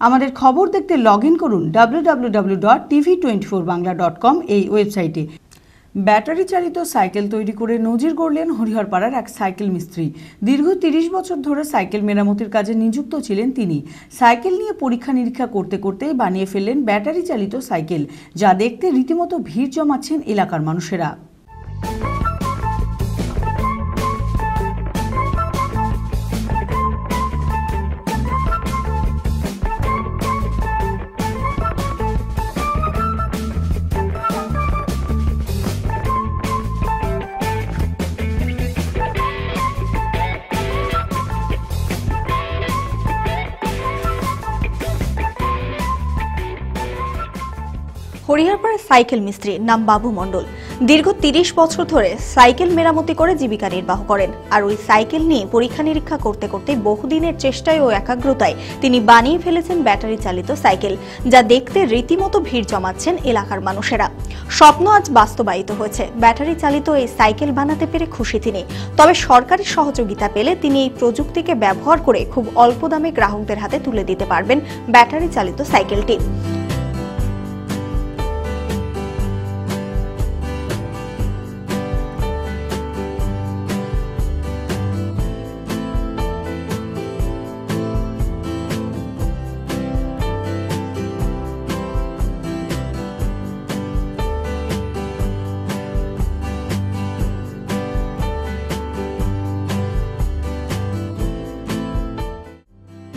আমাদের খবর দেখতে লগ ইন করুন W dot TV twenty four Bangla dot com এই ওয়েবসাইটে ব্যাটারি চালিত সাইকেল তৈরি করে নজির গড়লেন হরিহরপাড়ার এক সাইকেল মিস্ত্রি। দীর্ঘ তিরিশ বছর ধরে সাইকেল মেরামতির কাজে নিযুক্ত ছিলেন তিনি। সাইকেল নিয়ে পরীক্ষা নিরীক্ষা করতে করতে বানিয়ে ফেললেন ব্যাটারি চালিত সাইকেল যা দেখতে রীতিমতো ভিড় জমাচ্ছেন এলাকার মানুষেরা। হরিহরপাড়ার সাইকেল মিস্ত্রি নাম বাবু মণ্ডল। দীর্ঘ তিরিশ বছর ধরে সাইকেল মেরামতি করে জীবিকা নির্বাহ করেন। আর ওই সাইকেল নিয়ে পরীক্ষা নিরীক্ষা করতে করতে বহুদিনের চেষ্টায় ও একাগ্রতায় তিনি বানিয়ে ফেলেছেন ব্যাটারি চালিত সাইকেল, যা দেখতে রীতিমতো ভিড় জমাচ্ছেন এলাকার মানুষেরা। স্বপ্ন আজ বাস্তবায়িত হয়েছে। ব্যাটারি চালিত এই সাইকেল বানাতে পেরে খুশি তিনি। তবে সরকারি সহযোগিতা পেলে তিনি এই প্রযুক্তিকে ব্যবহার করে খুব অল্প দামে গ্রাহকদের হাতে তুলে দিতে পারবেন ব্যাটারি চালিত সাইকেলটি।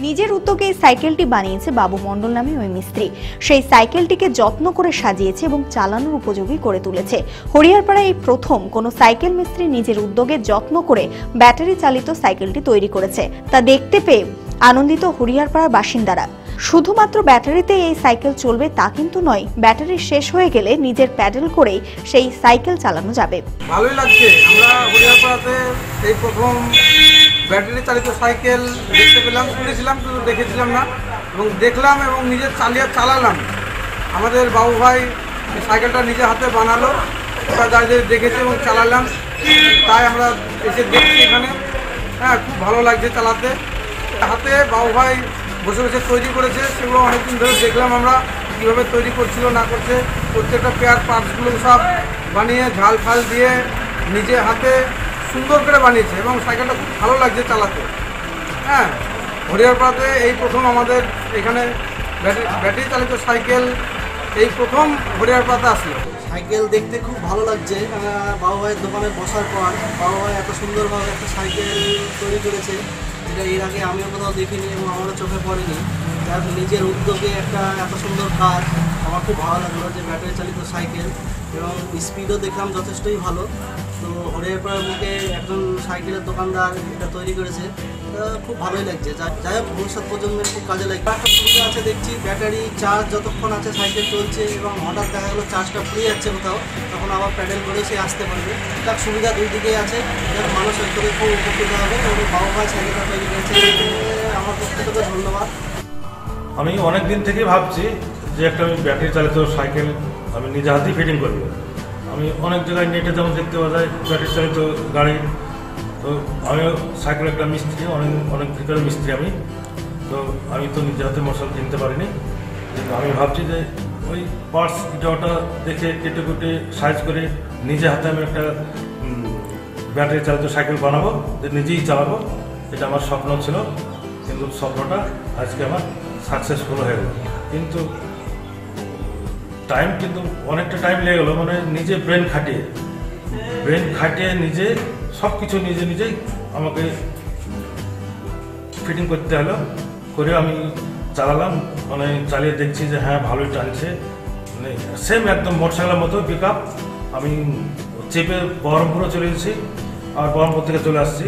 নিজের উদ্যোগে এই সাইকেলটি বানিয়েছে বাবু মণ্ডল নামে ওই মিস্ত্রি। সেই সাইকেলটিকে যত্ন করে সাজিয়েছে এবং চালানোর উপযোগী করে তুলেছে। হরিয়ারপাড়ায় এই প্রথম কোনো সাইকেল মিস্ত্রি নিজের উদ্যোগে যত্ন করে ব্যাটারি চালিত সাইকেলটি তৈরি করেছে। তা দেখতে পেয়ে আনন্দিত হরিয়ারপাড়ার বাসিন্দারা। শুধুমাত্র ব্যাটারিতে এই সাইকেল চলবে তা কিন্তু নয়, ব্যাটারি শেষ হয়ে গেলে নিজের প্যাডেল করেই সেই সাইকেল চালানো যাবে। ভালোই লাগছে। আমরা হরিয়ারপাড়াতে এই প্রথম ব্যাটারি চালিত সাইকেল দেখতে পেলাম শুনেছিলাম কিন্তু দেখেছিলাম না। এবং দেখলাম এবং নিজে চালিয়ে চালালাম। আমাদের বাবু ভাই সাইকেলটা নিজে হাতে বানালো। যাদের দেখেছি এবং চালালাম, তাই আমরা এসে দেখছি এখানে। হ্যাঁ খুব ভালো লাগছে চালাতে। হাতে বাবু ভাই বসে বসে তৈরি করেছে, সেগুলো অনেকদিন ধরে দেখলাম আমরা, কীভাবে তৈরি করছিল, না করছে। প্রত্যেকটা পেয়ার পার্টসগুলো সব বানিয়ে ঝাল ফাল দিয়ে নিজে হাতে সুন্দর করে বানিয়েছে এবং সাইকেলটা খুব ভালো লাগছে চালাতে। হ্যাঁ হরিয়ারপাড়াতে এই প্রথম আমাদের এখানে ব্যাটারি ব্যাটারি চালিত সাইকেল এই প্রথম হরিয়ারপাড়াতে আসলো। সাইকেল দেখতে খুব ভালো লাগছে। বাবা ভাইয়ের দোকানে বসার পর বাবা ভাই এত সুন্দরভাবে একটা সাইকেল তৈরি করেছে, যেটা এর আগে আমিও কোথাও দেখিনি এবং আমারও চোখে পড়েনি। তার নিজের উদ্যোগে একটা এত সুন্দর কাজ। আমার খুব ভালো লাগল যে ব্যাটারি চালিত সাইকেল এবং স্পিডও দেখলাম যথেষ্টই ভালো। তো হরিয়ারপাড়ার বুকে একজন সাইকেলের দোকানদার এটা তৈরি করেছে। খুব ভালোই লাগছে। যাই হোক, ভবিষ্যৎ প্রজন্মের খুব কাজে লাগবে। একটা সুবিধা আছে দেখছি, ব্যাটারি চার্জ যতক্ষণ আছে সাইকেল চলছে এবং হঠাৎ দেখা গেলো চার্জটা ফুরিয়ে যাচ্ছে কোথাও, তখন আবার প্যাডেল করে সে আসতে পারবে। তার সুবিধা দুই দিকেই আছে মানুষ করে খুব উপকৃত হবে এবং বাবা ভাই সাইকেলটা তৈরি করেছে। আমার পক্ষ থেকে ধন্যবাদ। আমি অনেক দিন থেকেই ভাবছি যে একটা আমি ব্যাটারি চালিত সাইকেল আমি নিজে হাতেই ফিটিং করব। আমি অনেক জায়গায় নেটে যেমন দেখতে পাওয়া যায় ব্যাটারি চালিত গাড়ি। তো আমিও সাইকেল একটা মিস্ত্রি, অনেক অনেক ভিতরে মিস্ত্রি আমি। তো আমি তো নিজে হাতে মশাল কিনতে পারিনি। কিন্তু আমি ভাবছি যে ওই পার্টস এটা দেখে কেটে কুটে সাইজ করে নিজে হাতে আমি একটা ব্যাটারি চালিত সাইকেল বানাবো, যে নিজেই চালাবো। এটা আমার স্বপ্ন ছিল, কিন্তু স্বপ্নটা আজকে আমার সাকসেসফুল হয়ে গেল। কিন্তু টাইম কিন্তু অনেকটা টাইম লেগে গেলো মানে নিজে ব্রেন খাটিয়ে। ব্রেন খাটিয়ে নিজে সব কিছু নিজে নিজেই আমাকে ফিটিং করতে হলো। করে আমি চালালাম মানে চালিয়ে দেখছি যে হ্যাঁ ভালোই টানছে। মানে সেম একদম মোটরসাইকেলের মতো পিক আমি চেপে বহরমপুরে চলে এসেছি, আর বহরমপুর থেকে চলে আসছি।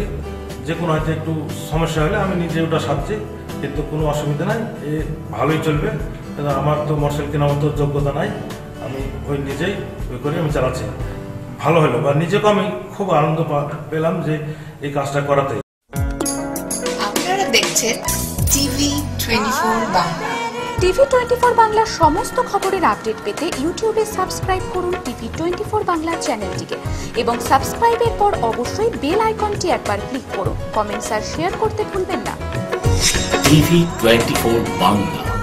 যে কোনো হয়তো একটু সমস্যা হলে আমি নিজে ওটা সারছি, কিন্তু কোনো অসুবিধা নাই, এ ভালোই চলবে। কিন্তু আমার তো মোটরসাইকেল কেনার মতো যোগ্যতা নাই। আমি ওই নিজেই ওই করে আমি চালাচ্ছি। ভালো হলো বা নিজেকে আমি খুব আনন্দ পা- পেলাম যে এই কাজটা করাতে। আপনারা দেখছেন TV twenty four Bangla. TV twenty four বাংলার সমস্ত খবরের আপডেট পেতে ইউটিউবে সাবস্ক্রাইব করুন টিভি টোয়েন্টি ফোর বাংলা চ্যানেলটিকে এবং সাবস্ক্রাইবের পর অবশ্যই বেল আইকনটি একবার ক্লিক করুন। কমেন্টস আর শেয়ার করতে ভুলবেন না। TV twenty four Bangla.